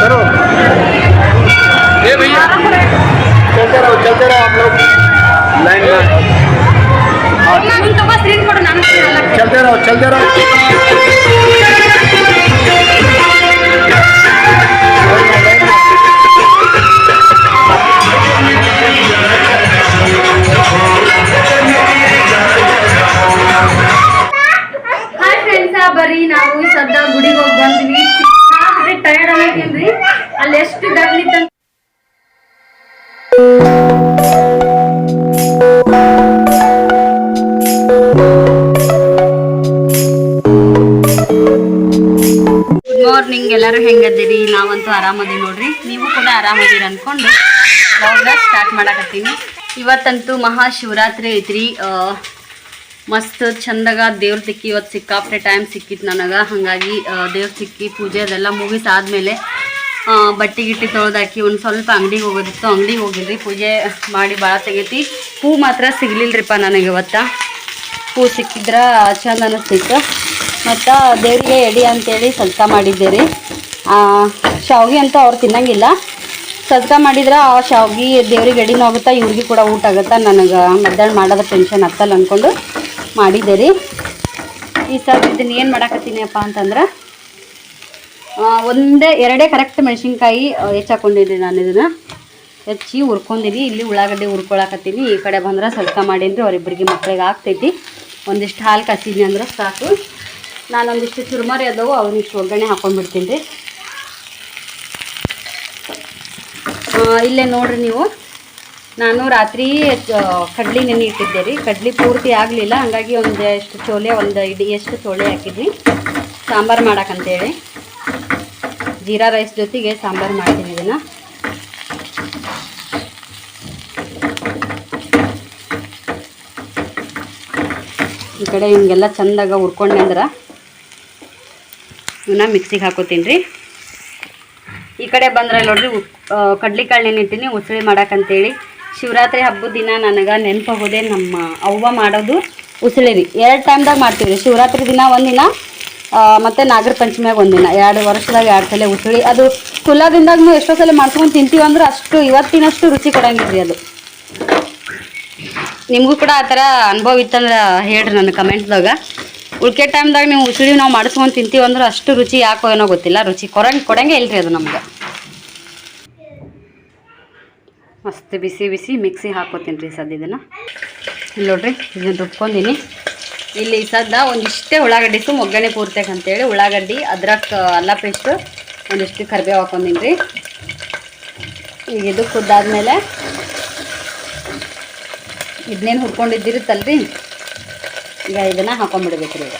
करो। ये भैया। चलते रहो चलते रहो आप लोग। लाइन में। चलते रहो चलते रहो। ಸದ್ದ ಗುಡಿಗೆ ಹೋಗಿ ಬಂದ್ವಿ. ಸಿಕ್ಕಾಪಟ್ಟೆ ಟಯರ್ಡ್ ಆಗೈತೇನ್ರಿ ಅಲ್ಲಿ ಎಷ್ಟು ಗದ್ಲಿತ್ತ ಮಾರ್ನಿಂಗ್ ಎಲ್ಲರೂ ಹೆಂಗದಿರಿ ನಾವಂತೂ ಆರಾಮದಿ ನೋಡ್ರಿ. ನೀವು ಕೂಡ ಆರಾಮದಿರಿ ಅನ್ಕೊಂಡು ಸ್ಟಾರ್ಟ್ ಮಾಡಕತ್ತೀನಿ. ಇವತ್ತಂತೂ ಮಹಾಶಿವರಾತ್ರಿ ಐತ್ರಿ. ಮಸ್ತ್ ಚಂದಾಗ ದೇವ್ರ ಸಿಕ್ಕಿ ಇವತ್ತು ಸಿಕ್ಕಾಪಟ್ಟೆ ಟೈಮ್ ಸಿಕ್ಕಿತ್ತು ನನಗೆ. ಹಾಗಾಗಿ ದೇವ್ರ ಸಿಕ್ಕಿ ಪೂಜೆ ಅದೆಲ್ಲ ಮುಗಿಸಾದ್ಮೇಲೆ ಆದಮೇಲೆ ಬಟ್ಟೆ ಗಿಟ್ಟಿ ತೊಳೆದಾಕಿ ಒಂದು ಸ್ವಲ್ಪ ಅಂಗಡಿಗೆ ಹೋಗೋದಿತ್ತು. ಅಂಗಡಿಗೆ ಹೋಗಿದ್ರಿ ಪೂಜೆ ಮಾಡಿ ಭಾಳ ತೆಗೀತಿ. ಹೂ ಮಾತ್ರ ಸಿಗ್ಲಿಲ್ಲರಿಪ್ಪ ನನಗೆ ಇವತ್ತು. ಹೂ ಸಿಕ್ಕಿದ್ರೆ ಚಂದ ಅನ್ನಿಸ್ತಿತ್ತು ಮತ್ತು ದೇವರಿಗೆ ಎಡಿ ಅಂತೇಳಿ ಸಜ್ಕ ಮಾಡಿದ್ದೆ ರೀ ಶಾವ್ಗೆ ಅಂತ ಅವ್ರು ತಿನ್ನಂಗಿಲ್ಲ. ಸಜ್ಕ ಮಾಡಿದ್ರೆ ಆ ಶಾವ್ಗೆ ದೇವ್ರಿಗೆ ಎಡಿನೂ ಆಗುತ್ತಾ ಇವ್ರಿಗೆ ಕೂಡ ಊಟ ಆಗುತ್ತಾ ನನಗೆ. ಮಧ್ಯಾಹ್ನ ಮಾಡೋದ್ರ ಟೆನ್ಷನ್ ಆಗ್ತಲ್ಲ ಅಂದ್ಕೊಂಡು ಮಾಡಿದ್ದೆ ರೀ ಈ ಸಲ ಇದನ್ನ ಏನು ಮಾಡಾಕತ್ತೀನಪ್ಪ ಅಂತಂದ್ರೆ ಒಂದೇ, ಎರಡೇ ಕರೆಕ್ಟ್ ಮೆಣಸಿನ್ಕಾಯಿ ಹೆಚ್ಚಾಕೊಂಡಿದ್ದೆ ನಾನು ಇದನ್ನು. ಹೆಚ್ಚಿ ಹುರ್ಕೊಂಡಿನಿ ಇಲ್ಲಿ ಉಳ್ಳಾಗಡ್ಡಿ ಹುರ್ಕೊಳಕತ್ತೀನಿ. ಈ ಕಡೆ ಬಂದ್ರೆ ಸ್ವಲ್ಪ ಮಾಡೀನಿ ಅವರಿಬ್ಬರಿಗೆ ಮಕ್ಳಿಗೆ ಆಗ್ತೈತಿ. ಒಂದಿಷ್ಟು ಹಾಲು ಕಸಿದ್ನಿ ಅಂದ್ರೆ ಸಾಕು. ನಾನೊಂದಿಷ್ಟು ಚುರುಮರಿ ಅದಾವು ಅವನಿಷ್ಟು ಒಗ್ಗರಣೆ ಹಾಕೊಂಡ್ಬಿಡ್ತೀನಿ ರೀ. ಇಲ್ಲೇ ನೋಡ್ರಿ ನೀವು. ನಾನು ರಾತ್ರಿ ಕಡ್ಲಿ ನೆನೆ ಇಟ್ಟಿದ್ದೆ ರೀ. ಕಡ್ಲಿ ಪೂರ್ತಿ ಆಗಲಿಲ್ಲ. ಹಾಗಾಗಿ ಒಂದು ಎಷ್ಟು ಚೋಲೆ, ಒಂದು ಇಡಿಯಷ್ಟು ಚೋಲೆ ಹಾಕಿದ್ವಿ. ಸಾಂಬಾರು ಮಾಡೋಕ್ಕಂತೇಳಿ ಜೀರಾ ರೈಸ್ ಜೊತೆಗೆ ಸಾಂಬಾರು ಮಾಡ್ತೀನಿ ಇದನ್ನು. ಈ ಕಡೆ ಹಿಂಗೆಲ್ಲ ಚಂದಾಗ ಹುರ್ಕೊಂಡೆ ಅಂದ್ರೆ ಇವನ್ನ ಮಿಕ್ಸಿಗೆ ಹಾಕೋತೀನಿ ರೀ. ಈ ಕಡೆ ಬಂದ್ರೆ ನೋಡ್ರಿ ಕಡ್ಲಿಕಾಳು ನೆನಿಟ್ಟಿನಿ ಉಸಳಿ ಮಾಡಕ್ಕಂತೇಳಿ ಶಿವರಾತ್ರಿ ಹಬ್ಬದ ದಿನ ನನಗೆ ನೆನಪಾಗೋದೆ ನಮ್ಮ ಅವ್ವ ಮಾಡೋದು ಉಸಳೇರಿ ಎರಡು ಟೈಮ್ದಾಗ ಮಾಡ್ತೀವಿ ರೀ ಶಿವರಾತ್ರಿ ದಿನ ಒಂದಿನ ಮತ್ತು ನಾಗರ ಪಂಚಮಿಯಾಗ ಒಂದಿನ. ಎರಡು ವರ್ಷದಾಗ ಎರಡು ಸಲ ಉಸಳಿ ಅದು ಕುಲ್ಲದಿಂದಾಗೂ ಎಷ್ಟೋ ಸಲ ಮಾಡ್ಕೊಂಡು ತಿಂತೀವಿ ಅಂದ್ರೆ ಅಷ್ಟು ಇವತ್ತಿನಷ್ಟು ರುಚಿ ಕೊಡಂಗಿಲ್ಲ ರೀ ಅದು. ನಿಮಗೂ ಕೂಡ ಆ ಥರ ಅನುಭವ ಇತ್ತಂದ್ರೆ ಹೇಳ್ರಿ ನನ್ನ ಕಮೆಂಟ್ದಾಗ. ಉಳ್ಕೆ ಟೈಮ್ದಾಗ ನೀವು ಉಸುಳಿ ನಾವು ಮಾಡಿಸ್ಕೊಂಡು ತಿಂತೀವಿ ಅಂದ್ರೆ ಅಷ್ಟು ರುಚಿ ಯಾಕೋ ಏನೋ ಗೊತ್ತಿಲ್ಲ. ರುಚಿ ಕೊರಂಗೆ ಕೊಡಂಗೆ ಇಲ್ರಿ ಅದು ನಮ್ಗೆ. ಮಸ್ತ್ ಬಿಸಿ ಬಿಸಿ ಮಿಕ್ಸಿ ಹಾಕೋತೀನಿ ರೀ ಸದ್ಯ ಇದನ್ನು. ಇಲ್ಲಿ ನೋಡ್ರಿ, ಇದನ್ನು ರುಬ್ಕೊಂಡಿನಿ. ಇಲ್ಲಿ ಸದ್ದ ಒಂದಿಷ್ಟೇ ಉಳ್ಳಾಗಡ್ಡಿ ಸು ಒಗ್ಗರಣೆ ಅಂತೇಳಿ ಉಳ್ಳಾಗಡ್ಡಿ, ಅದ್ರಾಗ ಅಲ್ಲ ಪೇಸ್ಟು, ಒಂದಿಷ್ಟು ಕರಿಬೇವು ಹಾಕೊಂಡಿನಿ ರೀ. ಈಗ ಇದು ಕುದ್ದಾದ್ಮೇಲೆ ಇದನ್ನೇನು ಹುರ್ಕೊಂಡಿದ್ದಿರುತ್ತಲ್ರಿ ಈಗ ಇದನ್ನು ಹಾಕೊಂಡ್ಬಿಡ್ಬೇಕು ರೀ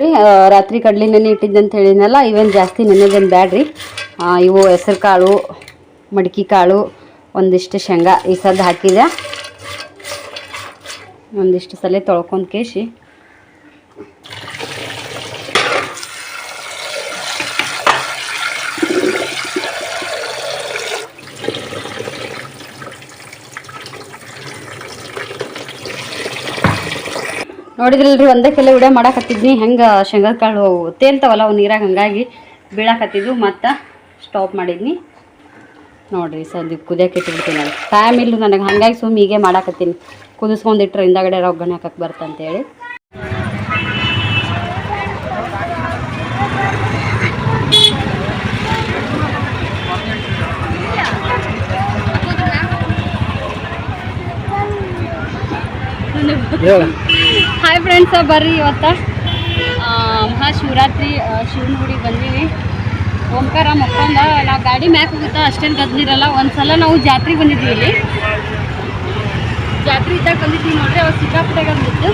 ರೀ ರಾತ್ರಿ ಕಡ್ಲಿ ನೆನೆ ಇಟ್ಟಿದ್ದಂತ ಹೇಳಿನಲ್ಲ ಇವೇನು ಜಾಸ್ತಿ ನೆನೆದೇನು ಬ್ಯಾಡ್ರಿ. ಇವು ಹೆಸರು ಕಾಳು, ಮಡಿಕೆ ಕಾಳು, ಒಂದಿಷ್ಟು ಶೇಂಗಾ ಈ ಸದ್ದು ಹಾಕಿದೆ. ಒಂದಿಷ್ಟು ಸಲ ತೊಳ್ಕೊಂಡು ಕೇಸಿ ನೋಡಿದ್ರಲ್ರಿ, ಒಂದೇ ಕೆಲ ವಿಡಿಯೋ ಮಾಡಾಕತ್ತಿದ್ನಿ. ಹೆಂಗೆ ಶೇಂಗದ ಕಾಳು ತೇಲ್ತಾವಲ್ಲ ಅವು ನೀರಾಗ ಹಂಗಾಗಿ ಬೀಳಾಕತ್ತಿದ್ವು. ಮತ್ತು ಸ್ಟಾಪ್ ಮಾಡಿದ್ನಿ. ನೋಡ್ರಿ ಸದ್ಯ ಕುದಿಯಕ್ಕೆ ಇಟ್ಬಿಡ್ತೀನಿ ನಾನು. ಟೈಮ್ ಇಲ್ಲ ನನಗೆ. ಹಂಗಾಗಿ ಸುಮ್ಮ ಹೀಗೆ ಮಾಡಾಕತ್ತೀನಿ. ಕುದಿಸ್ಕೊಂಡಿಟ್ರೆ ಹಿಂದಾಗಡೆ ಒಗ್ಗರಣೆ ಹಾಕಕ್ಕೆ ಬರ್ತಂತೇಳಿ. ಹೇಳು. ಹಾಯ್ ಫ್ರೆಂಡ್ಸ್ ಬರ್ರಿ ಇವತ್ತ. ಮಹಾಶಿವರಾತ್ರಿ ಶಿವನ ಗುಡಿಗೆ ಬಂದೀವಿ ಓಂಕಾರ ಮಕ್ಕಂದ ನಾವು ಗಾಡಿ ಮ್ಯಾಕ್ ಹೋಗುತ್ತಾ ಅಷ್ಟೇನು ಗದ್ದಿರಲ್ಲ ಒಂದ್ಸಲ ನಾವು ಜಾತ್ರೆಗೆ ಬಂದಿದ್ವಿ ಇಲ್ಲಿ. ಜಾತ್ರೆ ಇದ್ದಾಗ ಬಂದಿದ್ವಿ ನೋಡ್ರಿ ಅವಾಗ ಸಿಕ್ಕಾಪಟ್ಟೆಗೆ ಬಂದಿತ್ತು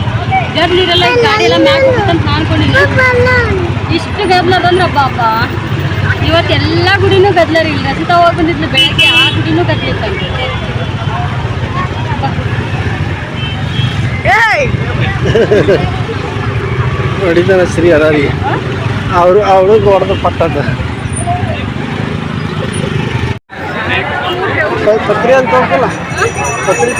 ಗದ್ಲಿರಲ್ಲ ಈ ಗಾಡಿ ಎಲ್ಲ ಮ್ಯಾಕ್ ಹೋಗುತ್ತೆ ಅಂತ ಅನ್ಕೊಂಡಿಲ್ಲ ಇಷ್ಟು ಗದ್ಲದಂದ್ರೆ ಹಬ್ಬ ಹಬ್ಬ ಇವತ್ತು ಎಲ್ಲ ಗುಡಿನೂ ಗದ್ಲರಿ ಇಲ್ಲಿ. ರಚಿತಾ ಹೋಗಿ ಬಂದಿದ್ಲು ಬೆಳಗ್ಗೆ ಆ ಗುಡಿನೂ ಗದ್ಲಿತ್ತಂತೆ ನೋಡಿದ್ದಾರೆ ಶ್ರೀ ಅದಾರಿ ಅವರು ಅವಳು ಹೊಡೆದು ಪಟ್ಟದ ಪತ್ರಿ ಅಂತ ಹೋಗಲ್ಲ ಪತ್ರಿ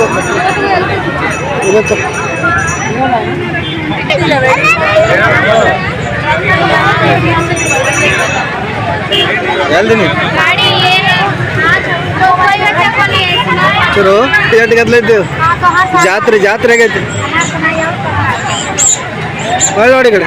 ಎಲ್ದಿನಿ ಚಲೋ ಏಟ್ ಗದ್ಲೈತಿ ಜಾತ್ರೆ ಜಾತ್ರೆ ಆಗೈತಿ ಒಳ್ಳೆ ನೋಡಿ ಕಡೆ.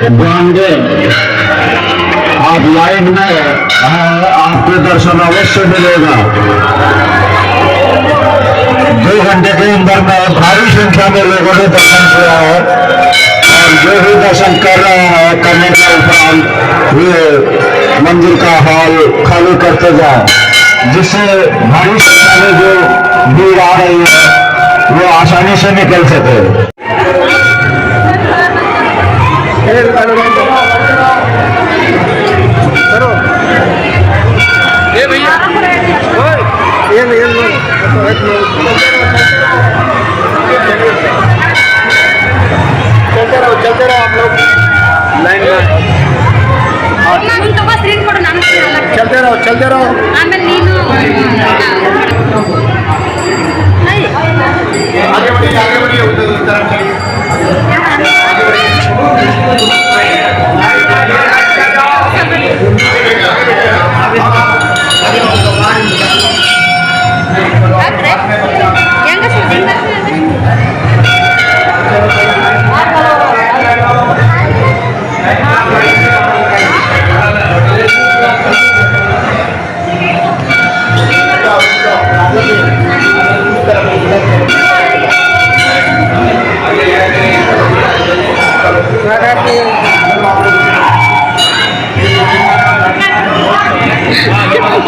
जाएँगे आप लाइन में हैं, आपको दर्शन अवश्य मिलेगा। दो घंटे के अंदर में भारी संख्या में लोगों ने दर्शन किया है और जो भी दर्शन कर रहे हैं करने के उपरांत वे मंदिर का हॉल खाली करते जाए। जिससे भारी संख्या में जो भीड़ आ रही है वो आसानी से निकल सके। ಏನು ಏನು ಚಲತೆ ರಹೋ ಚಲತೆ ರಹೋ ಆಪ್ ಆಮೇಲೆ ನೀನು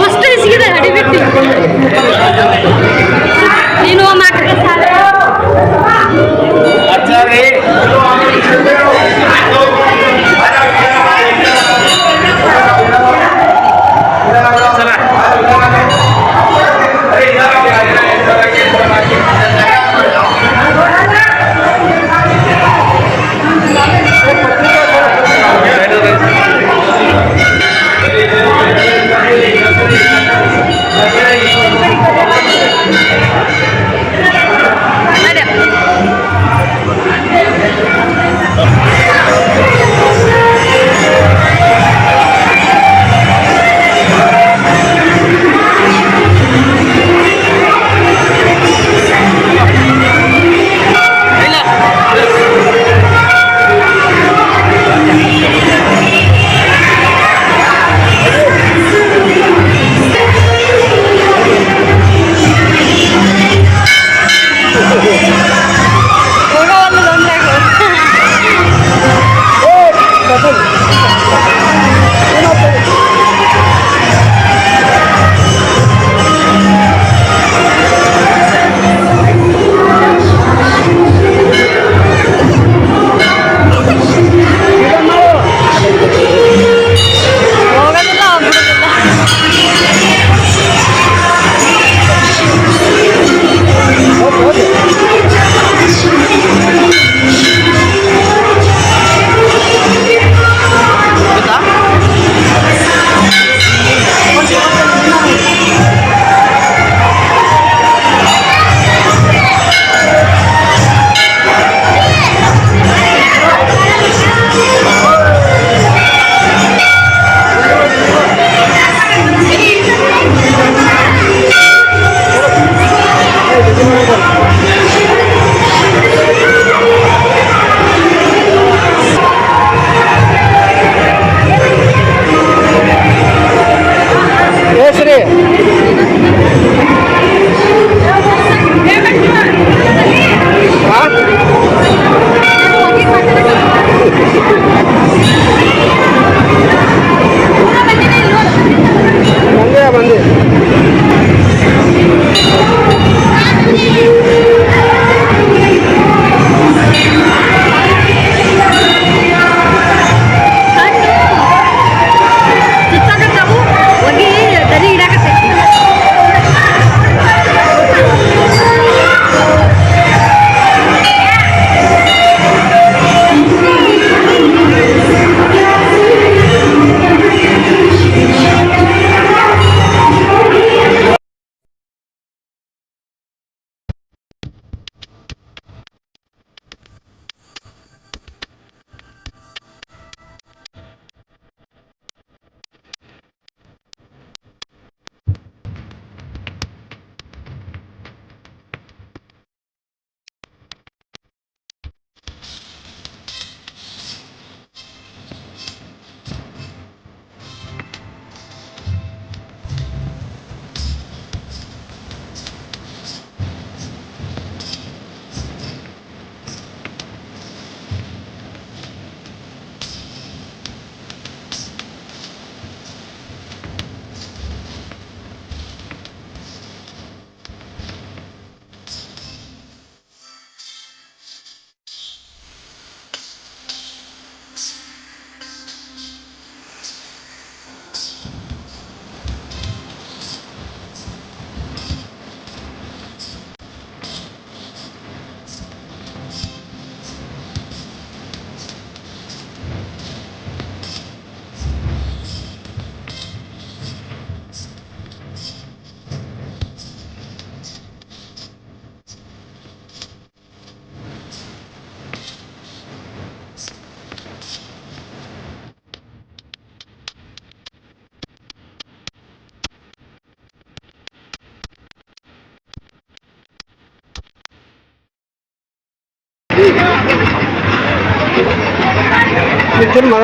ಅಷ್ಟು ಸಿಗಿದೆ ಅಡಿಬಿಟ್ಟು ನೀನು ಮಾಡ್ರಿ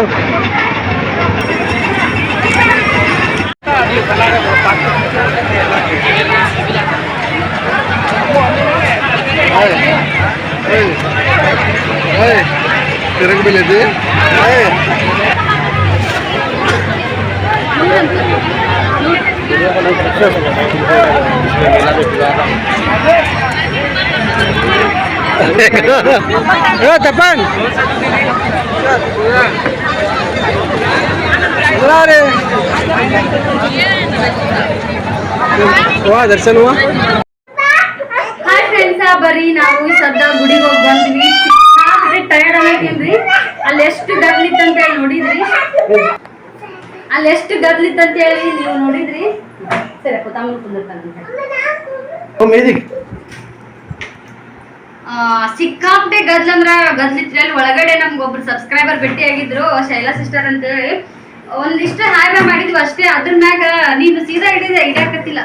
Bang. Hey. Hey. Hey. Terang bilet ya? Hey. Eh, depan. Darshan ವಾ ಹಾಯ್ ಫ್ರೆಂಡ್ಸ ಬರ್ರಿ ನಾವು ಸದ್ದ ಗುಡಿಗೆ ಹೋಗಿ ಬಂದ್ವಿ. ಟಯರ್ಡ್ ಆಗೈತೇನ್ರಿ ಅಲ್ಲಿ ಎಷ್ಟು ಗದ್ಲಿತ್ತಂತ ಹೇಳಿ ನೋಡಿದ್ರಿ? ಅಲ್ಲಿ ಎಷ್ಟು ಗದ್ಲಿತ್ತಂತ ಹೇಳಿ ನೀವು ನೋಡಿದ್ರಿ? ಸರಿ ಕುಂದಿರ್ತಾರಂತೆ ಮೇದಿಗೆ ಆ, ಸಿಕ್ಕಾಪಟ್ಟೆ ಗದ್ಲ ಅಂದ್ರ ಗದ್ಲಿತ್ರಿ ಅಲ್ಲಿ ಒಳಗಡೆ ನಮ್ಗೆ ಒಬ್ರು ಸಬ್ಸ್ಕ್ರೈಬರ್ ಭೇಟಿ ಆಗಿದ್ರು ಶೈಲಾ ಸಿಸ್ಟರ್ ಅಂತ ಹೇಳಿ ಒಂದಿಷ್ಟು ಹಾಯ್ ಮಾಡಿದ್ವಿ ಅಷ್ಟೇ ಅದ್ರ ಮ್ಯಾಗ ನೀನು ಸೀದಾ ಹಿಡಿದ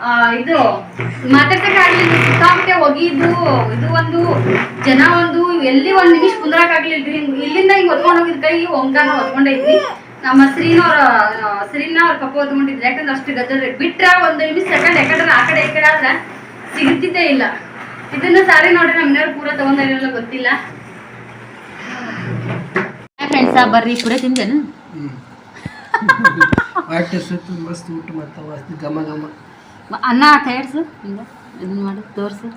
ಆ, ಇದು ಮಾತಾಡ್ಸಕ್ಕಾಗ್ಲಿಲ್ಲ ಸಿಕ್ಕಾಪಟ್ಟೆ ಒಗಿದು ಇದು ಒಂದು ಜನ ಒಂದು ಎಲ್ಲಿ ಒಂದ್ ನಿಮಿಷ ಕುಂದ್ರಕ್ಕಾಗ್ಲಿಲ್ರಿ ಆಗ್ಲಿಲ್ಲ ಇಲ್ಲಿಂದ ಹಿಂಗ್ ಹೊತ್ಕೊಂಡ್ ಹೋಗಿದ್ ಕೈ ಒಂಗಾನ ಹೊತ್ಕೊಂಡೈತಿ ನಮ್ಮ ಶ್ರೀನವ್ರ ಶ್ರೀನ ಅವ್ರ ಕಪ್ಪ ಹೊತ್ಕೊಂಡಿದ್ರು ಯಾಕಂದ್ರೆ ಅಷ್ಟು ಗದ್ದಲ ಬಿಟ್ರ ಒಂದು ನಿಮಿಷ ಸೆಕೆಂಡ್ ಯಾಕಂದ್ರೆ ಆ ಕಡೆ ಈ ಕಡೆ ಆದ್ರೆ ಸಿಗುತ್ತಿದ್ದೇ ಇಲ್ಲ. ಇದನ್ನ ಸಾರಿ ನೋಡ್ರಿ ನಮ್ಮ ಮನೆಯವ್ರು ಪೂರ ತಗೊಂಡಿರಲ್ಲ ಗೊತ್ತಿಲ್ಲ. ಫ್ರೆಂಡ್ಸ ಬರ್ರಿ ಪೂರ ತಿಂದೇನು ಹೊಟ್ಟೆ ಸುತ್ತು ಮಸ್ತ್ ಊಟ ಮಾಡ್ತಾವ ಮಸ್ತ್ ಘಮ ಘಮ. ಅನ್ನ ತಯಾರಿಸು ಹಿಂಗ ಇದನ್ನ ಮಾಡಿ ತೋರಿಸು.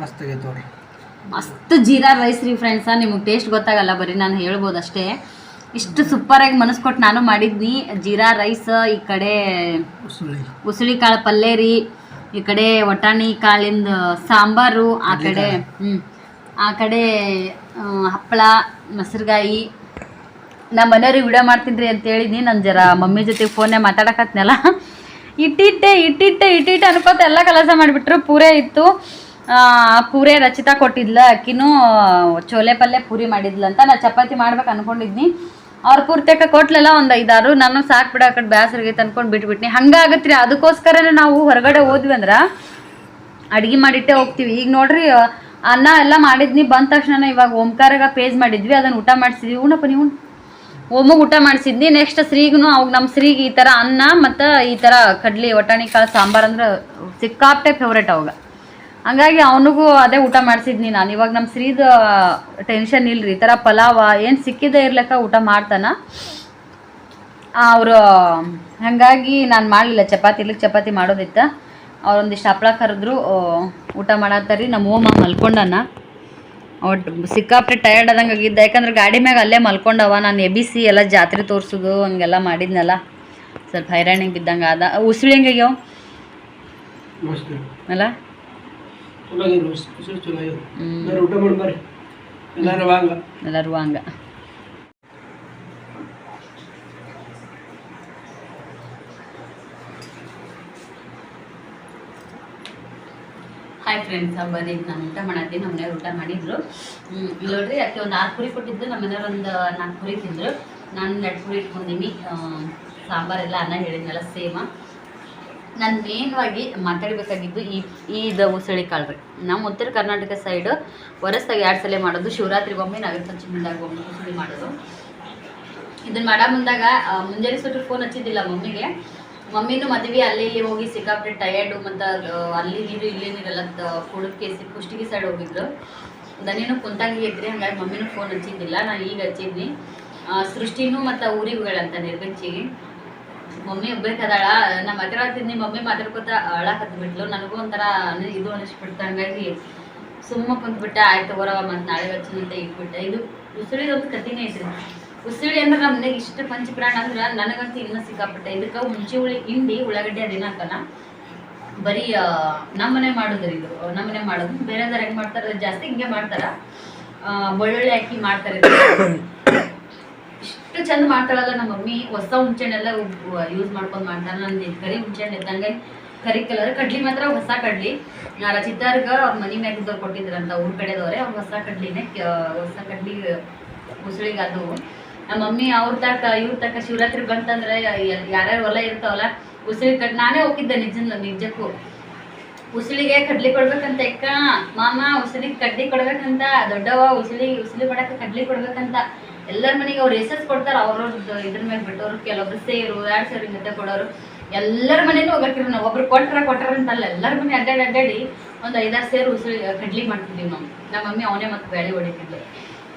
ಮಸ್ತ್ ಆಗೈತೆ ನೋಡ್ರಿ. ಮಸ್ತ್ ಜೀರಾ ರೈಸ್ ರೀ ಫ್ರೆಂಡ್ಸ ನಿಮಗೆ ಟೇಸ್ಟ್ ಗೊತ್ತಾಗಲ್ಲ ಬರೀ ನಾನು ಹೇಳ್ಬೋದು ಅಷ್ಟೇ. ಇಷ್ಟು ಸೂಪರಾಗಿ ಮನಸ್ಸು ಕೊಟ್ಟು ನಾನು ಮಾಡಿದ್ನಿ. ಜೀರಾ ರೈಸ್ ಈ ಕಡೆ ಉಸುಳಿ. ಕಾಳು ಪಲ್ಯ ರೀ ಈ ಕಡೆ ವಟಾಣಿ ಕಾಳಿಂದ ಸಾಂಬಾರು ಆ ಕಡೆ ಹ್ಞೂ ಆ ಕಡೆ ಹಪ್ಪಳ ಮೊಸರುಗಾಯಿ. ನಮ್ಮ ಮನೆಯವ್ರಿಗೆ ವಿಡಿಯೋ ಮಾಡ್ತೀನಿ ರೀ ಅಂತ ಹೇಳಿದ್ನಿ ನಾನು ಜರ ಮಮ್ಮಿ ಜೊತೆ ಫೋನೇ ಮಾತಾಡಕತ್ನಲ್ಲ. ಇಟ್ಟಿಟ್ಟೆ ಇಟ್ಟಿಟ್ಟೆ ಇಟ್ಟಿಟ್ಟೆ ಅನ್ಕೋತ ಎಲ್ಲ ಕೆಲಸ ಮಾಡಿಬಿಟ್ರು. ಪೂರೇ ಇತ್ತು. ಆ, ಪೂರೆ ರಚಿತಾ ಕೊಟ್ಟಿದ್ಲ. ಅಕ್ಕಿನೂ ಚೋಲೆ ಪಲ್ಯ ಪೂರಿ ಮಾಡಿದ್ಲಂತ ನಾ ಚಪಾತಿ ಮಾಡ್ಬೇಕು ಅನ್ಕೊಂಡಿದ್ನಿ. ಅವ್ರ ಪೂರ್ತಿಯಾಗ ಕೊಟ್ಲೆಲ್ಲ ಒಂದು ಐದಾರು, ನಾನು ಸಾಕ್ ಬಿಡ ಆ ಕಡೆ ಬ್ಯಾಸರಿಗೆ ಅನ್ಕೊಂಡು ಬಿಟ್ಬಿಟ್ನಿ. ಹಂಗಾಗತ್ರಿ, ಅದಕ್ಕೋಸ್ಕರನೇ ನಾವು ಹೊರಗಡೆ ಹೋದ್ವಿ ಅಂದ್ರೆ ಅಡ್ಗೆ ಮಾಡಿಟ್ಟೆ ಹೋಗ್ತೀವಿ. ಈಗ ನೋಡ್ರಿ, ಅನ್ನ ಎಲ್ಲ ಮಾಡಿದ್ನಿ, ಬಂದ ತಕ್ಷಣ ಇವಾಗ ಓಂಕಾರಾಗ ಪೇಜ್ ಮಾಡಿದ್ವಿ, ಅದನ್ನು ಊಟ ಮಾಡಿಸಿದ್ವಿ. ಉಣಪ್ಪ ನೀವು? ಓಮಗ್ ಊಟ ಮಾಡಿಸಿದ್ನಿ. ನೆಕ್ಸ್ಟ್ ಶ್ರೀಗೂ ಅವಾಗ ನಮ್ಮ ಶ್ರೀಗೆ ಈ ಥರ ಅನ್ನ ಮತ್ತು ಈ ಥರ ಕಡ್ಲಿ ಒಟಾಣಿ ಕಾಳು ಸಾಂಬಾರು ಅಂದ್ರೆ ಸಿಕ್ಕಾಪ್ಟೆ ಫೇವ್ರೇಟ್ ಅವಾಗ. ಹಂಗಾಗಿ ಅವನಿಗೂ ಅದೇ ಊಟ ಮಾಡಿಸಿದ್ನಿ ನಾನು. ಇವಾಗ ನಮ್ಮ ಶ್ರೀದ ಟೆನ್ಷನ್ ಇಲ್ರಿ. ಈ ಥರ ಪಲಾವ ಏನು ಸಿಕ್ಕಿದೆ ಇರ್ಲಕ್ಕ ಊಟ ಮಾಡ್ತಾನ. ಅವರು ಹಾಗಾಗಿ ನಾನು ಮಾಡಲಿಲ್ಲ. ಚಪಾತಿ ಇರ್ಲಿಕ್ಕೆ ಚಪಾತಿ ಮಾಡೋದಿತ್ತ. ಅವ್ರೊಂದಿಷ್ಟು ಹಪ್ಳ ಕರೆದ್ರು ಊಟ ಮಾಡತ್ತರಿ. ನಮ್ಮ ಓಮ ಮಲ್ಕೊಂಡನ. ಒಟ್ಟು ಸಿಕ್ಕಾಪಟ್ಟೆ ಟಯರ್ಡ್ ಆದಂಗೆ ಆಗಿದ್ದ. ಯಾಕಂದ್ರೆ ಗಾಡಿ ಮ್ಯಾಗ ಅಲ್ಲೇ ಮಲ್ಕೊಂಡವ. ನಾನು ಎಬಿಸಿ ಎಲ್ಲ ಜಾತ್ರೆ ತೋರಿಸೋದು ಹಂಗೆಲ್ಲ ಮಾಡಿದ್ನಲ್ಲ. ಸ್ವಲ್ಪ ಹೈರಾಣಿಗೆ ಬಿದ್ದಂಗೆ ಆದ. ಮಸ್ತ್ ಅಲ್ಲ? ಎಲ್ಲರೂ ಊಟ ಮಾಡಿ ಬರ್ರಿ. ಎಲ್ಲಾರು ವಾಂಗ. ಎಲ್ಲರೂ ಹಾಯ್ ಫ್ರೆಂಡ್ಸ್ ಬನ್ನಿ ನಾನು ಊಟ ಮಾಡತ್ತೀನಿ ನಮ್ಮ ಮನೆಯವ್ರು ಊಟ ಮಾಡಿದ್ರು. ಹ್ಮ್, ಇಲ್ಲಿ ನೋಡ್ರಿ ಅದಕ್ಕೆ ಒಂದು ಆರು ಪುರಿ ಕೊಟ್ಟಿದ್ದು ನಮ್ಮ ಮನೆಯವ್ರು ಒಂದು ನಾಲ್ಕು ಪುರಿ ತಿಂದರು. ನಾನು ಎರಡು ಪುರಿ ಇಟ್ಕೊಂಡಿನಿ. ಆ, ಸಾಂಬಾರೆಲ್ಲ ಅನ್ನ ಹೇಳಿದ್ನಲ್ಲ ಸೇಮ. ನಾನು ಮೇನ್ವಾಗಿ ಮಾತಾಡಬೇಕಾಗಿದ್ದು ಈ ಇದು ಉಸಳಿ ಕಾಳು ನಮ್ಮ ಉತ್ತರ ಕರ್ನಾಟಕ ಸೈಡು ವರ್ಷದಾಗ ಎರಡು ಸಲ ಮಾಡೋದು ಶಿವರಾತ್ರಿ ಒಮ್ಮೆ ನಾಗರ ಪಂಚಮಿದಾಗ ಒಮ್ಮೆ ಉಸಳಿ ಮಾಡೋದು. ಇದನ್ನ ಮಾಡೋ ಮುಂದಾಗ ಮುಂಜಾನೆ ಸುಟ್ಟು ಫೋನ್ ಹಚ್ಚಿದ್ದಿಲ್ಲ ಮಮ್ಮಿಗೆ. ಮಮ್ಮಿನೂ ಮದುವೆ ಅಲ್ಲಿ ಇಲ್ಲಿ ಹೋಗಿ ಸಿಕ್ಕಾಪಟ್ಟೆ ಟಯರ್ಡು ಮತ್ತು ಅಲ್ಲಿ ನೀರು ಇಲ್ಲಿ ನೀರೆಲ್ಲ ಕೇಸಿ ಕುಷ್ಟಗಿ ಸೈಡ್ ಹೋಗಿದ್ರು. ದನಿನೂ ಕುಂತಾಗಿ ಇದ್ರಿ ಹಂಗಾಗಿ ಮಮ್ಮಿನೂ ಫೋನ್ ಹಚ್ಚಿದ್ದಿಲ್ಲ. ನಾನು ಈಗ ಹಚ್ಚಿದ್ನಿ. ಆ, ಸೃಷ್ಟಿನೂ ಮತ್ತು ಊರಿಗೆ ಹೋಗಳಂತ ನಿರ್ಗಂಚಿಗೆ ಮಮ್ಮಿ ಒಬ್ಬೇಕದಾಳ ನಾ ನಿಮ್ಮ ಮಮ್ಮಿ ಮಾತಾಡ್ಕೊತ ಅಳಾಕತ್ ಬಿಟ್ಲು. ನನಗೂ ಒಂಥರ ಇದು ಅನಿಸ್ಬಿಡ್ತು ಹಂಗಾಗಿ ಸುಮ್ಮ ಕುಂತ್ಬಿಟ್ಟೆ. ಆಯ್ತು ಬರವ ಮತ್ತು ನಾಳೆ ಹಚ್ಚು ಅಂತ ಇಟ್ಬಿಟ್ಟೆ ಇದು ಉಸುಳಿದೊಂದು ಕಥೆನೇ ಐತ್ರಿ. ಉಸುಳಿ ಅಂದ್ರೆ ನಮ್ಮ ಮನೆಗೆ ಇಷ್ಟ ಪಂಚಪ್ರಾಣ ಅಂದ್ರೆ ನನಗಂತೂ ಇನ್ನೂ ಸಿಕ್ಕಾಪಟ್ಟೆ. ಇದಕ್ಕೆ ಹುಂಚಿ ಹುಳಿ, ಹಿಂಡಿ, ಉಳ್ಳಾಗಡ್ಡೆ ಅದೇನ ಬರೀ ನಮ್ಮನೆ ಮಾಡೋದ್ರಿ ಇದು. ನಮ್ಮನೆ ಮಾಡೋದು. ಬೇರೆದವ್ರು ಹೆಂಗೆ ಮಾಡ್ತಾರೆ, ಜಾಸ್ತಿ ಹಿಂಗೆ ಮಾಡ್ತಾರೆ. ಬೆಳ್ಳುಳ್ಳಿ ಹಾಕಿ ಮಾಡ್ತಾರೆ ಇಷ್ಟು ಚಂದ ಮಾಡ್ತಾಳಲ್ಲ ನಮ್ಮ ಮಮ್ಮಿ, ಹೊಸ ಹುಂಚೆಣ್ಣೆಲ್ಲ ಯೂಸ್ ಮಾಡ್ಕೊಂಡು ಮಾಡ್ತಾರೆ ನನ್ನ ಕರಿ ಹುಂಚೆಣ್ಣೆ ಇದ್ದಂಗೆ ಕರಿ ಕಲರ್, ಕಡ್ಲಿ ಮಾತ್ರ ಹೊಸ ಕಡ್ಲಿ. ರಚಿತಾರ್ಗ ಅವ್ರ ಮನಿ ಮ್ಯಾಗಿದ್ದವ್ರು ಕೊಟ್ಟಿದ್ರಂತ ಊರ್ ಕಡೆದವ್ರೆ, ಅವ್ರ ಹೊಸ ಕಡ್ಲಿನೇ ಹೊಸ ಕಡ್ಲಿ ಉಸುಳಿಗೆ ಅದು. ನಮ್ಮ ಮಮ್ಮಿ ಅವ್ರ ತಾಕ ಇವ್ರ ತಕ ಶಿವರಾತ್ರಿ ಬಂತಂದ್ರೆ ಯಾರ್ಯಾರು ಹೊಲ ಇರ್ತಾವಲ್ಲ ಉಸಿರಿ ಕಡ್ ನಾನೇ ಹೋಗಿದ್ದೆ ನಿಜ ನಿಜಕ್ಕೂ ಉಸುಳಿಗೆ ಕಡ್ಲಿ ಕೊಡ್ಬೇಕಂತ ಎಕ್ಕ. ಮಾಮ, ಉಸುಳಿಗೆ ಕಡ್ಲಿ ಕೊಡ್ಬೇಕಂತ ದೊಡ್ಡವ ಉಸಳಿ ಉಸಳಿ ಮಾಡಕ್ಕೆ ಕಡ್ಲಿ ಕೊಡ್ಬೇಕಂತ. ಎಲ್ಲರ ಮನೆಗೆ ಅವ್ರು ಎಸ್ ಎಸ್ ಕೊಡ್ತಾರೆ ಅವ್ರವ್ರದ್ದು ಇದ್ರ ಮೇಲೆ ಬಿಟ್ಟವ್ರು ಕೆಲವೊಬ್ರು ಸೇರು ಎರಡು ಸೇರು ಹಿಂಗತ್ತೆ ಕೊಡೋರು. ಎಲ್ಲರ ಮನೇನು ಹೋಗಿರ್ತೀವಿ ನಾವು, ಒಬ್ರು ಕೊಟ್ರ ಕೊಟ್ರ ಅಂತಲ್ಲ, ಎಲ್ಲರ ಮನೆ ಅಡ್ಡಾಡಿ ಅಡ್ಡಾಡಿ ಒಂದು ಐದಾರು ಸೇರು ಉಸುಳಿ ಕಡ್ಲಿ ಮಾಡ್ತಿದ್ವಿ ನಾವು. ನಮ್ಮ ಮಮ್ಮಿ ಅವನೇ ಮತ್ತೆ ಬೇಳೆ ಹೊಡಿತಿದ್ದೆ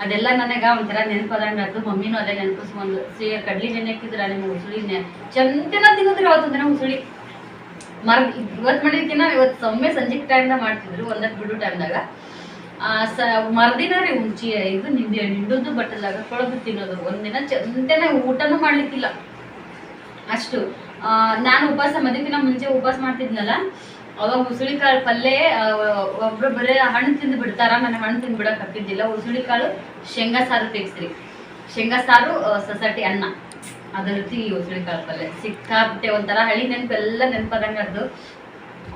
ಅದೆಲ್ಲ ನನಗೆ ಒಂಥರ ನೆನಪದಂಗೆ ಅದು ಮಮ್ಮಿನೂ ಅದೇ ನೆನಪಿಸ್ಕೊಂಡು ಸೇ ಕಡ್ಲಿ ನೆನೆ ಹಾಕಿದ್ರ ನಿಮ್ಗೆ ಉಸುಳಿ ನೆ ಚಂದನ ತಿನ್ನೋದ್ರಿ ಅವತ್ತು ದಿನ ಉಸುಳಿ ಮರ ಇವತ್ತು ಮಾಡಿದ್ಕಿನ್ನ ಇವತ್ತು ಸೊಮ್ಮೆ ಸಂಜೆ ಟೈಮ್ದಾಗ ಮಾಡ್ತಿದ್ರು ಒಂದಕ್ಕೆ ಬಿಡು ಟೈಮ್ದಾಗ ಸ ಮರುದಿನ ರೀ ಹುಂಚಿ ಇದು ನಿಂಬೆ ನಿಂಡೋದು ಬಟ್ಟಲಾಗ ಕೊಳಗು ತಿನ್ನೋದು. ಒಂದಿನ ಚಂತೆನ ಊಟನೂ ಮಾಡ್ಲಿಕ್ಕಿಲ್ಲ. ಅಷ್ಟು. ಆ, ನಾನು ಉಪವಾಸ ಮದುವೆಗಿನ ಮುಂಚೆ ಉಪವಾಸ ಮಾಡ್ತಿದ್ನಲ್ಲ ಅವಾಗ ಉಸುಳಿ ಕಾಳು ಪಲ್ಲೆ ಒಬ್ರು ಬರೀ ಹಣ್ಣು ತಿಂದು ಬಿಡ್ತಾರ ನಾನು ಹಣ್ಣು ತಿಂದು ಬಿಡಕ್ಕೆ ಉಸುಳಿ ಕಾಳು ಶೇಂಗಾ ಸಾರು ತೆಗ್ಸ್ರಿ ಶೇಂಗಾ ಸಾರು ಸೊಸೈಟಿ ಅನ್ನ. ಅದ್ರ ಉಸಳಿ ಕಾಳು ಪಲ್ಯ. ಸಿಕ್ಕಾಪಟ್ಟೆ ಒಂಥರ ಹಳಿ ನೆನಪು ಎಲ್ಲ ನೆನಪದಂಗೆ ಅದು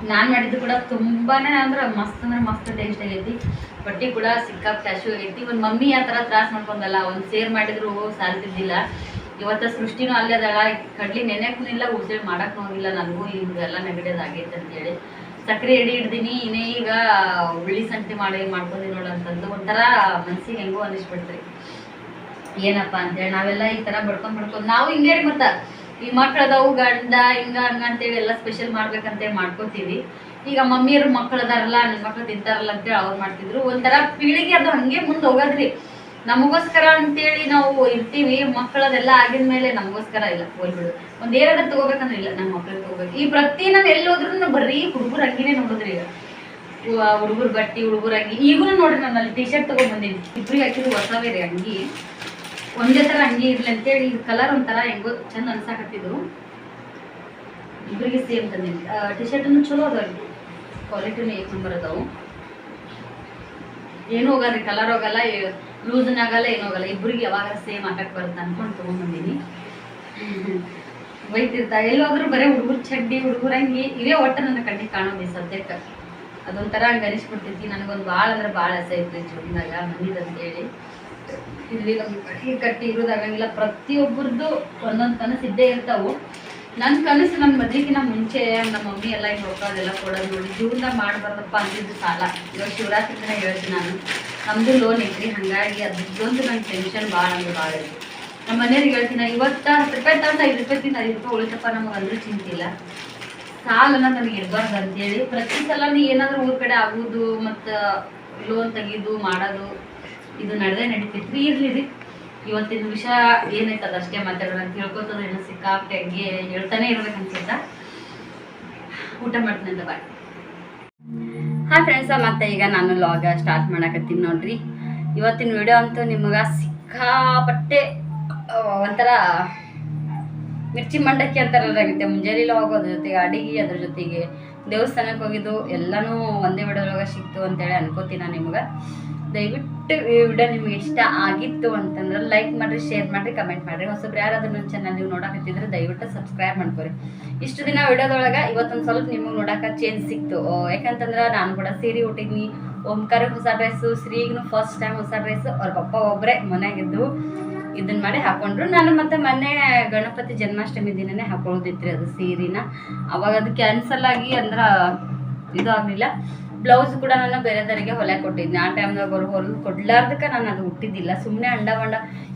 ನಾನು ಮಾಡಿದ್ದು ಕೂಡ ತುಂಬಾನೇ ಅಂದ್ರೆ ಮಸ್ತ್ ಅಂದ್ರೆ ಮಸ್ತ್ ಟೇಸ್ಟ್ ಆಗೈತಿ. ಬಟ್ಟಿ ಕೂಡ ಸಿಕ್ಕಾಪಟ್ಟೆ ಫ್ಯಾಶು ಆಗೈತಿ ಒಂದು ಮಮ್ಮಿ ಆ ಥರ ತ್ರಾಸ ಮಾಡ್ಕೊಂಡಲ್ಲ, ಒಂದು ಸೇರ್ ಮಾಡಿದ್ರು ಸಾಲ್ತಿದ್ದಿಲ್ಲ ಇವತ್ತ ಸೃಷ್ಟಿನೂ ಅಲ್ಲೇ ಅದಾಗ ಕಡ್ಲಿ ನೆನೆಕ್ನಿಲ್ಲ ಉಸಿರು ಮಾಡಕ್ ಹೋಗಿಲ್ಲ, ನನಗೂ ಹಿಂಗೆಲ್ಲ ನೆಗಡಿಯದಾಗೈತೆ ಅಂತೇಳಿ. ಸಕ್ಕರೆ ಎಡಿ ಹಿಡ್ದೀನಿ ಇನ್ನೇ ಈಗ ಹುಳಿ ಸಂತೆ ಮಾಡಿ ಮಾಡ್ಕೊಂಡಿ ನೋಡಂತಂದು ಒಂಥರ ಮನ್ಸಿಗೆ ಹೆಂಗೋ ಅನಿಸ್ಬಿಡ್ತ್ರಿ ಏನಪ್ಪ ಅಂತೇಳಿ, ನಾವೆಲ್ಲ ಈ ತರ ಬಡ್ಕೊಂಡ್ ಬಡ್ಕೊಂಡ್ ನಾವು ಹಿಂಗೆ ಮತ್ತೆ ಮತ್ತ, ಈ ಮಕ್ಳು ಅದಾವು ಗಂಡ, ಹಿಂಗ ಹಂಗ ಅಂತೇಳಿ ಎಲ್ಲ ಸ್ಪೆಷಲ್ ಮಾಡ್ಬೇಕಂತೇಳಿ ಮಾಡ್ಕೋತೀವಿ. ಈಗ ಮಮ್ಮಿಯರು ಮಕ್ಕಳು ಅದಾರಲ್ಲ ನನ್ನ ಮಕ್ಳು ತಿಂತಾರಲ್ಲ ಅಂತೇಳಿ ಅವ್ರು ಮಾಡ್ತಿದ್ರು. ಒಂಥರ ಪೀಳಿಗೆ ಅದು ಹಂಗೆ ಮುಂದೆ ಹೋಗೋದ್ರಿ. ನಮಗೋಸ್ಕರ ಅಂತೇಳಿ ನಾವು ಇರ್ತೀವಿ, ಮಕ್ಕಳದೆಲ್ಲ ಆಗಿದ್ಮೇಲೆ ನಮಗೋಸ್ಕರ ಇಲ್ಲ ಹೋಲ್ಗಳು ಒಂದ್ ಏನಾದ್ರು ತಗೋಬೇಕಂದ್ರೆ ಇಲ್ಲ ನಮ್ಮ ಮಕ್ಳಿಗೆ ತಗೋಬೇಕು. ಈ ಪ್ರತಿ ನಾನು ಎಲ್ಲಿ ಹೋದ್ರು ಬರೀ ಹುಡುಗರು ಹಂಗಿನೇ ನೋಡಿದ್ರಿ ಈಗ. ಹುಡುಗರು ಬಟ್ಟಿ, ಹುಡುಗರು ಅಂಗಿ ಈಗಲೂ ನೋಡ್ರಿ ನಾನು ಅಲ್ಲಿ ಟಿ ಶರ್ಟ್ ತಗೊಂಡ್ ಬಂದೀನಿ ಇಬ್ರಿಗೆ ಹಾಕಿದ್ರು ಹೊಸವೇ ರೀ ಅಂಗಿ ಒಂದೇ ತರ ಅಂಗಿ ಇರ್ಲಿ ಅಂತೇಳಿ ಇದು ಕಲರ್ ಒಂಥರ ಹೆಂಗೋ ಚಂದ ಅನ್ಸಾಕತ್ತಿದ್ರು. ಇಬ್ರಿಗೆ ಸೇಮ್ ತಂದಿದ್ವಿ ಟಿ ಶರ್ಟ್ ಚಲೋ ಅದಾವ ಕ್ವಾಲಿಟಿನೂ ಅದಾವು ಏನೂ ಹೋಗಲ್ರಿ ಕಲರ್ ಹೋಗಲ್ಲ ಲೂಸನ್ ಆಗಲ್ಲ, ಏನೂ ಹೋಗಲ್ಲ. ಇಬ್ಬರಿಗೆ ಯಾವಾಗ ಸೇಮ್ ಹಾಕಕ್ ಬರುತ್ತೆ ಅನ್ಕೊಂಡು ತೊಗೊಂಡ್ಬಂದೀನಿ ಒಯ್ತಿರ್ತಾ ಎಲ್ಲೋದ್ರು ಬರೀ ಹುಡುಗರು ಚಡ್ಡಿ, ಹುಡುಗರ ಹಂಗೆ ಇವೇ ಒಟ್ಟು ನನ್ನ ಕಣ್ಣಿಗೆ ಕಾಣೋದು ಸದ್ಯಕ್ಕೆ. ಅದೊಂಥರ ಹಂಗೆ ಅನಿಸ್ಬಿಡ್ತೈತಿ ನನಗೊಂದು ಭಾಳ ಅಂದ್ರೆ ಭಾಳ ಆಸೆ ಐತ್ರಿ ಜೀವನದಾಗ ಅಂತ ಹೇಳಿ. ಇಲ್ಲಿ ನಮ್ಮ ಕಟ್ಟಿ ಕಟ್ಟಿ ಇರೋದಾಗಂಗಿಲ್ಲ ಪ್ರತಿಯೊಬ್ಬರದ್ದು ಒಂದೊಂದು ಕನಸು ಇರ್ತಾವು. ನನ್ನ ಕನಸು ನನ್ನ ಮದುವೆಗಿನ ಮುಂಚೆ ನಮ್ಮ ಮಮ್ಮಿ ಎಲ್ಲ ಹಿಂಗೆ ರೊಕ್ಕದೆಲ್ಲ ಕೊಡೋದು ನೋಡಿ ಜೀವನ ಮಾಡಬಾರ್ದಪ್ಪ ಅಂತಿದ್ದು ಸಾಲ. ಇವಾಗ ಶಿವರಾತ್ರಿ ದಿನ ಹೇಳ್ತೀನಿ ನಾನು. ನಮ್ಮದು ಲೋನ್ ಐತ್ರಿ, ಹಾಗಾಗಿ ಅದೊಂದು ನಂಗೆ ಟೆನ್ಷನ್ ಭಾಳ ಅಂದ್ರೆ ಭಾಳ ಐತಿ ನಮ್ಮ ಮನೆಯವ್ರಿಗೆ ಹೇಳ್ತೀನಿ ಇವತ್ತು ಹತ್ತು ರೂಪಾಯಿ ತಂದು ಐದು ರೂಪಾಯಿ ತಿಂದು ಐದು ರೂಪಾಯಿ ಉಳಿತಪ್ಪ ನಮಗೆ ಅಂದ್ರೂ ಚಿಂತಿಲ್ಲ ಸಾಲನ ನನಗೆ ಇರಬಾರ್ದು ಅಂತೇಳಿ, ಪ್ರತಿ ಸಲ ಏನಾದರೂ ಊರ ಕಡೆ ಆಗೋದು ಮತ್ತು ಲೋನ್ ತೆಗೀದು ಮಾಡೋದು, ಇದು ನಡೆದೇ ನಡೀತೈತ್ರಿ. ಇರಲಿ ರೀ. ಇವತ್ತಿನ ವಿಷಯ ಏನೈತೆ ಅಷ್ಟೇ ಮಾತಾಡೋಣ ಅಂತ ಹೇಳ್ಕೊತದ ಸಿಕ್ಕಾಪಟ್ಟೆ ಹಂಗೆ ಹೇಳ್ತಾನೆ ಇರ್ಬೇಕು ಅನ್ಸುತ್ತ? ಊಟ ಮಾಡ್ತೀನಿ ಅಂತ ಬಾಯ್. ಹಾಯ್ ಫ್ರೆಂಡ್ಸ ಮತ್ತೆ ಈಗ ನಾನು ಲಾಗ ಸ್ಟಾರ್ಟ್ ಮಾಡಕತ್ತೀನಿ ನೋಡ್ರಿ. ಇವತ್ತಿನ ವಿಡಿಯೋ ಅಂತೂ ನಿಮಗೆ ಸಿಕ್ಕಾಪಟ್ಟೆ ಒಂಥರ ಮಿರ್ಚಿ ಮಂಡಕ್ಕಿ ಅಂತಾರಲ್ಲಾಗುತ್ತೆ ಮುಂಜಾನೆ ಹೋಗೋದ್ರ ಜೊತೆಗೆ, ಅಡಿಗೆ ಅದ್ರ ಜೊತೆಗೆ, ದೇವಸ್ಥಾನಕ್ಕೆ ಹೋಗಿದ್ದು, ಎಲ್ಲನೂ ಒಂದೇ ವಿಡಿಯೋದಾಗ ಸಿಕ್ತು ಅಂತೇಳಿ ಅನ್ಕೋತೀನಿ ನಾನು ನಿಮ್ಗೆ. ದಯವಿಟ್ಟು ಈ ವಿಡಿಯೋ ನಿಮ್ಗೆ ಇಷ್ಟ ಆಗಿತ್ತು ಅಂತಂದ್ರೆ ಲೈಕ್ ಮಾಡಿರಿ ಶೇರ್ ಮಾಡಿರಿ ಕಮೆಂಟ್ ಮಾಡಿರಿ. ಹೊಸಬ್ರು ಯಾರಾದ್ರೂ ನಮ್ಮ ಚಾನಲ್ ನೀವು ನೋಡಕತ್ತಿದ್ರೆ ದಯವಿಟ್ಟು ಸಬ್ಸ್ಕ್ರೈಬ್ ಮಾಡ್ಕೊರಿ. ಇಷ್ಟು ದಿನ ವಿಡಿಯೋದೊಳಗೆ ಇವತ್ತೊಂದು ಸ್ವಲ್ಪ ನಿಮಗೆ ನೋಡಕ್ಕೆ ಚೇಂಜ್ ಸಿಕ್ತು. ಯಾಕಂತಂದ್ರೆ ನಾನು ಕೂಡ ಸೀರೆ ಉಟ್ಟಿದ್ನಿ. ಓಂಕಾರಕ್ಕೆ ಹೊಸ ಡ್ರೆಸ್ಸು ಶ್ರೀಗ್ನು ಫಸ್ಟ್ ಟೈಮ್ ಹೊಸ ಡ್ರೆಸ್ ಅವ್ರ ಪಪ್ಪ ಒಬ್ಬರೇ ಮನೆಯಾಗಿದ್ದು. ಇದನ್ನ ಮಾಡಿ ಹಾಕೊಂಡ್ರು. ನಾನು ಮತ್ತೆ ಮೊನ್ನೆ ಗಣಪತಿ ಜನ್ಮಾಷ್ಟಮಿ ದಿನನೇ ಹಾಕೊಳ್ಳೋದಿತ್ರಿ ಅದು ಸೀರೆನ. ಅವಾಗ ಅದು ಕ್ಯಾನ್ಸಲ್ ಆಗಿ ಅಂದ್ರೆ ಇದು ಆಗಲಿಲ್ಲ. ಬ್ಲೌಸ್ ಕೂಡ ನಾನು ಬೇರೆದವರಿಗೆ ಹೊಲೆ ಕೊಟ್ಟಿದ್ದೆ. ಆ ಟೈಮ್ನಾಗ ಅವ್ರು ಹೊಲ ಕೊಡ್ಲಾರ್ದಕ್ಕೆ ನಾನು ಅದು ಹುಟ್ಟಿದ್ದಿಲ್ಲ. ಸುಮ್ಮನೆ ಅಂಡ ಬಂಡ,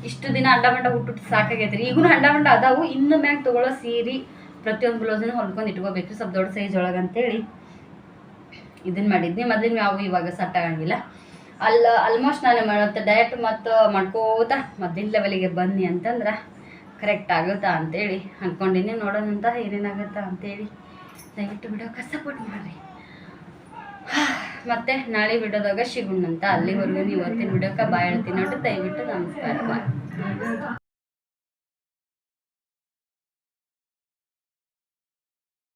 ಇಷ್ಟು ದಿನ ಅಂಡ ಬಂಡ ಸಾಕಾಗೈತೆ ರೀ. ಈಗೂ ಅಂಡ ಬಂಡ ಅದಾವು. ಇನ್ನು ಮ್ಯಾಗ ತಗೊಳ್ಳೋ ಸೀರೆ ಪ್ರತಿಯೊಂದು ಬ್ಲೌಸನ್ನು ಹೊಲ್ಕೊಂಡು ಇಟ್ಕೋಬೇಕು. ಸ್ವಲ್ಪ ದೊಡ್ಡ ಸೈಜ್ ಒಳಗೆ ಅಂತೇಳಿ ಇದನ್ನ ಮಾಡಿದ್ನಿ. ಮೊದಲಿನ ಯಾವ ಇವಾಗ ಸಟ್ ಆಗಂಗಿಲ್ಲ. ಅಲ್ಲ ಆಲ್ಮೋಸ್ಟ್ ನಾನು ಮತ್ತೆ ಡಯಟ್ ಮತ್ತು ಮಾಡ್ಕೋತ ಮೊದಲಿನ ಲೆವೆಲಿಗೆ ಬನ್ನಿ ಅಂತಂದ್ರೆ ಕರೆಕ್ಟ್ ಆಗುತ್ತಾ ಅಂತೇಳಿ ಅಂದ್ಕೊಂಡಿನಿ ನೋಡೋಣ ಅಂತ ಏನೇನಾಗುತ್ತಾ ಅಂತೇಳಿ. ದಯವಿಟ್ಟು ಬಿಡೋಕೆ ಸಪೋರ್ಟ್ ಮಾಡಿರಿ ಮತ್ತೆ ನಾಳೆ ವಿಡಿಯೋದಾಗ ಸಿಗೋಣಂತ ಅಲ್ಲಿವರೆಗೂ ನೀವು ಇವತ್ತಿನ ವಿಡಿಯೋಕ್ಕೆ ಬಾಯ್ ಹೇಳ್ತೀನಿ. ನೋಡಿ ದಯವಿಟ್ಟು ನಮಸ್ಕಾರ. ಬಾಯ್.